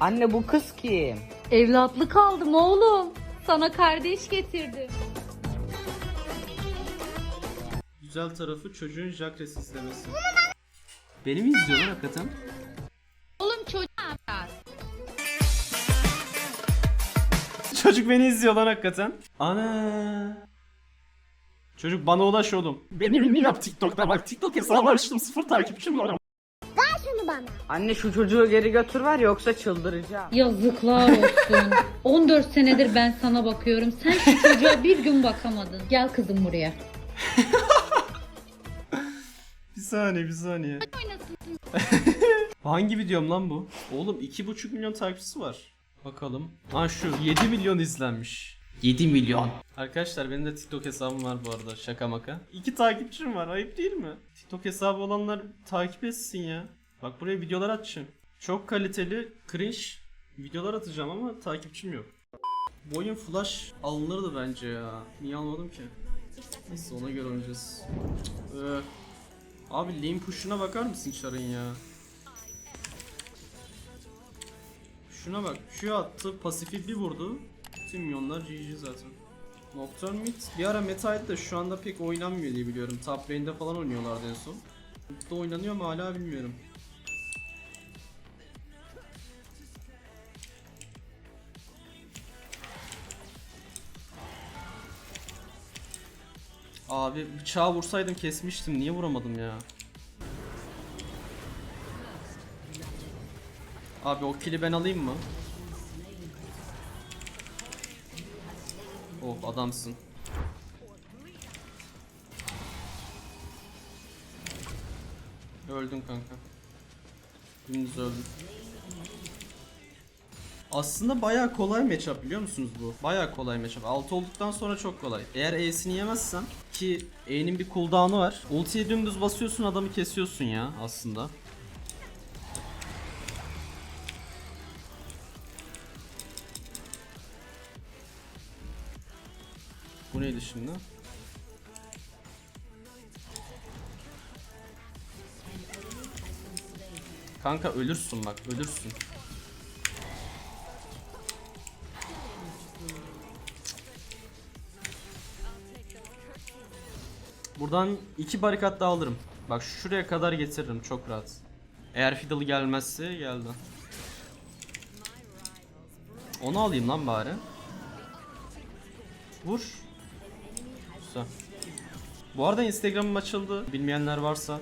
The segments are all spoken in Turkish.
Anne bu kız kim? Evlatlık aldım oğlum. Sana kardeş getirdim. Güzel tarafı çocuğun Jacques izlemesi. Beni mi izliyorlar hakikaten? Oğlum çocuğa biraz. Çocuk beni izliyor lan hakikaten. Ana. Çocuk bana ulaş oğlum. Benim ünlü yap TikTok'ta bak TikTok hesabı açtım sıfır takipçim var. Anne şu çocuğu geri götür ver yoksa çıldıracağım. Yazıklar olsun. 14 senedir ben sana bakıyorum. Sen şu çocuğa bir gün bakamadın. Gel kızım buraya. Bir saniye bir saniye. Hangi videom lan bu? Oğlum 2,5 milyon takipçisi var. Bakalım. Ha şu 7 milyon izlenmiş. 7 milyon. Arkadaşlar benim de TikTok hesabım var bu arada şaka maka. İki takipçim var ayıp değil mi? TikTok hesabı olanlar takip etsin ya. Bak buraya videolar atacağım. Çok kaliteli cringe videolar atacağım ama takipçim yok. Bu oyun flash alınırdı bence ya. Niye almadım ki? Neyse ona göre oynayacağız. Öh. Abi lane push'una bakar mısın Char'ın ya? Şuna bak. Q attı. Pasifi bir vurdu. Tüm milyonlar GG zaten. Nocturne mid bir ara metaydı da şu anda pek oynanmıyor diye biliyorum. Top lane'de falan oynuyorlardı en son. Mid'de oynanıyor mu hala bilmiyorum. Abi bıçağı vursaydım kesmiştim. Niye vuramadım ya? Abi o kili ben alayım mı? Oh adamsın. Öldün kanka. Dümdüz öldün. Aslında bayağı kolay matchup biliyor musunuz bu? Bayağı kolay matchup. 6 olduktan sonra çok kolay. Eğer E'sini yemezsen ki E'nin bir cooldown'u var. Ultiye dümdüz basıyorsun adamı kesiyorsun ya aslında. Bu neydi şimdi? Kanka ölürsün bak ölürsün. Buradan iki barikat daha alırım. Bak şuraya kadar getiririm çok rahat. Eğer Fiddle gelmezse geldi. Onu alayım lan bari. Vur. Güzel. Bu arada Instagram'ım açıldı. Bilmeyenler varsa.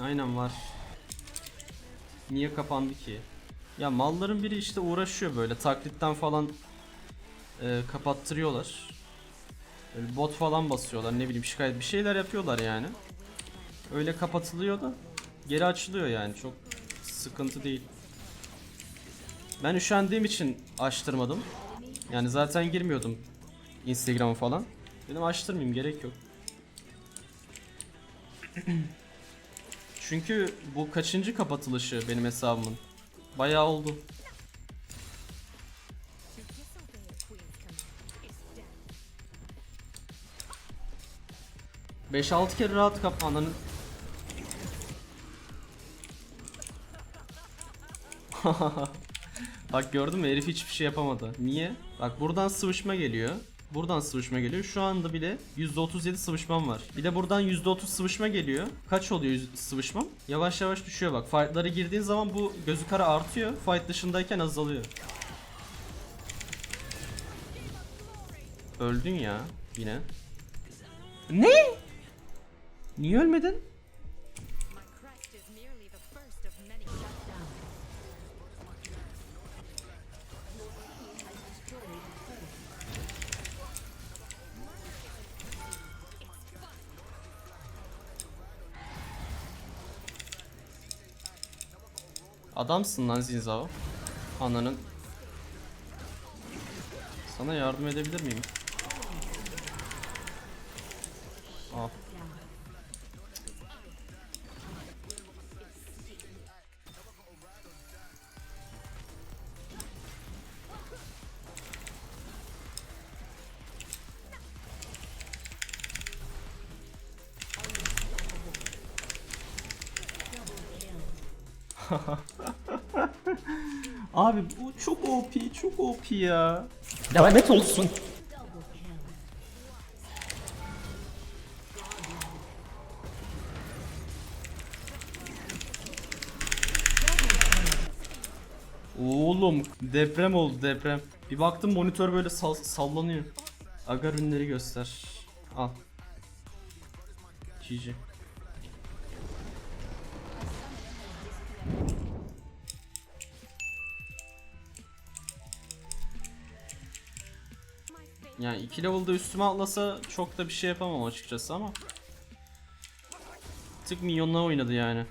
Aynen var. Niye kapandı ki? Ya malların biri işte uğraşıyor böyle taklitten falan e, kapattırıyorlar. Böyle bot falan basıyorlar ne bileyim şikayet bir şeyler yapıyorlar yani. Öyle kapatılıyor da geri açılıyor yani çok sıkıntı değil. Ben üşendiğim için açtırmadım. Yani zaten girmiyordum Instagram'a falan. Dedim açtırmayayım gerek yok. Çünkü bu kaçıncı kapatılışı benim hesabımın? Bayağı oldu. Beş altı kere rahat kapananın Bak gördün mü herif hiçbir şey yapamadı. Niye? Bak buradan sıvışma geliyor. Buradan sıvışma geliyor. Şu anda bile %37 sıvışmam var. Bir de buradan %30 sıvışma geliyor. Kaç oluyor sıvışmam? Yavaş yavaş düşüyor bak. Fight'lara girdiğin zaman bu gözü kara artıyor. Fight dışındayken azalıyor. Öldün ya yine. Ne? Niye ölmedin? Adamsın lan Zinzao. Ananın. Sana yardım edebilir miyim? Abi bu çok OP, çok OP ya. Lanet olsun. Oğlum deprem oldu deprem. Bir baktım monitör böyle sal- sallanıyor. Aga ürünleri göster. Al. GG. Yani 2 level'da üstüme atlasa çok da bir şey yapamam açıkçası ama. Tık minyonla oynadı yani.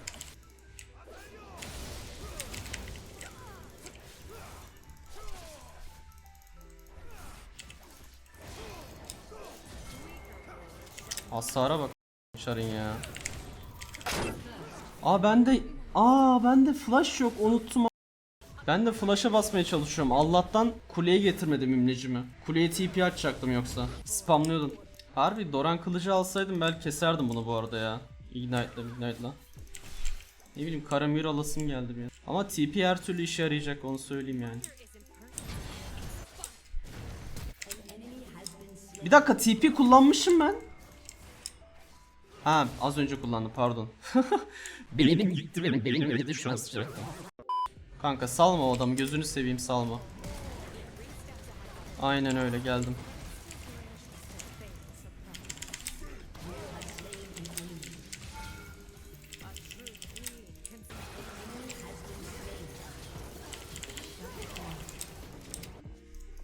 Hasara bak Çarın ya. Aa bende Aa bende flash yok unuttum. Ben de flash'a basmaya çalışıyorum. Allah'tan kuleye getirmedim imlecimi. Kuleye TP açacaktım yoksa. Spamlıyordum. Harbi Doran kılıcı alsaydım belki keserdim bunu bu arada ya. Ignite'la Ignite'la. Ne bileyim Karamir alasım geldi bir. Ama TP her türlü işe yarayacak onu söyleyeyim yani. Bir dakika TP kullanmışım ben. Ha az önce kullandım pardon. Beynim gitti benim. Öyle şu an. Kanka salma o adamı gözünü seveyim salma. Aynen öyle geldim.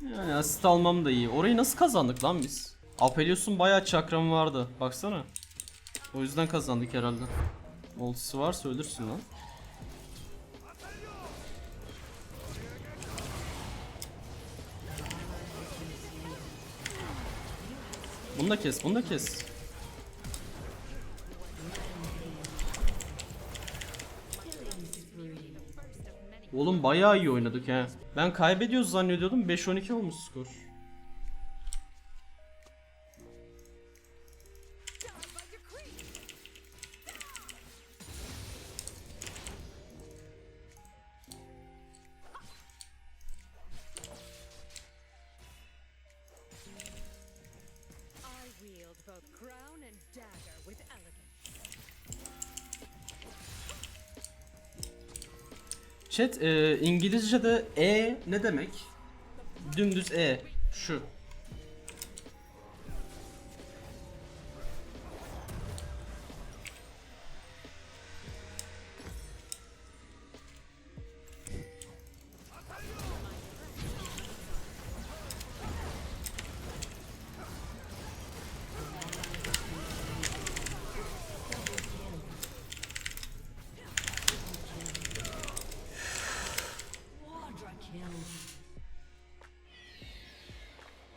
Yani asist almam da iyi. Orayı nasıl kazandık lan biz? Apelios'un bayağı çakram vardı. Baksana. O yüzden kazandık herhalde. Ultisi varsa ölürsün lan. Bunu da kes, bunu da kes. Oğlum bayağı iyi oynadık he. Ben kaybediyoruz zannediyordum. 5-12 olmuş skor. Chat e, İngilizce'de E ne demek? Dümdüz E. Şu.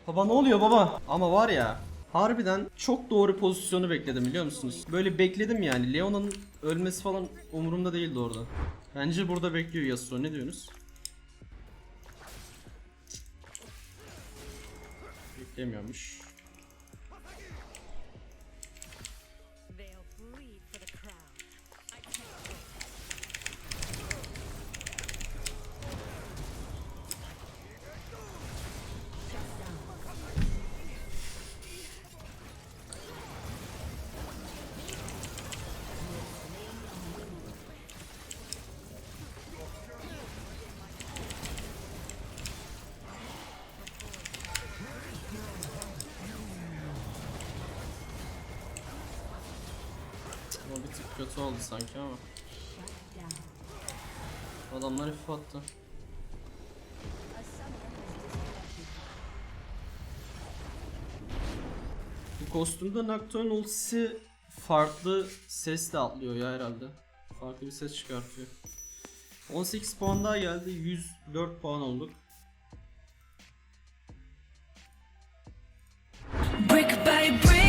Baba ne oluyor baba? Ama var ya harbiden çok doğru pozisyonu bekledim biliyor musunuz? Böyle bekledim yani. Leona'nın ölmesi falan umurumda değildi orada. Bence burada bekliyor Yasuo. Ne diyorsunuz? Beklemiyormuş. O bir tık kötü oldu sanki ama. Adamlar hafif attı. Bu kostümde Nocturne ultisi farklı sesle atlıyor ya herhalde. Farklı bir ses çıkartıyor. 18 puan daha geldi. 104 puan olduk. Brick by brick.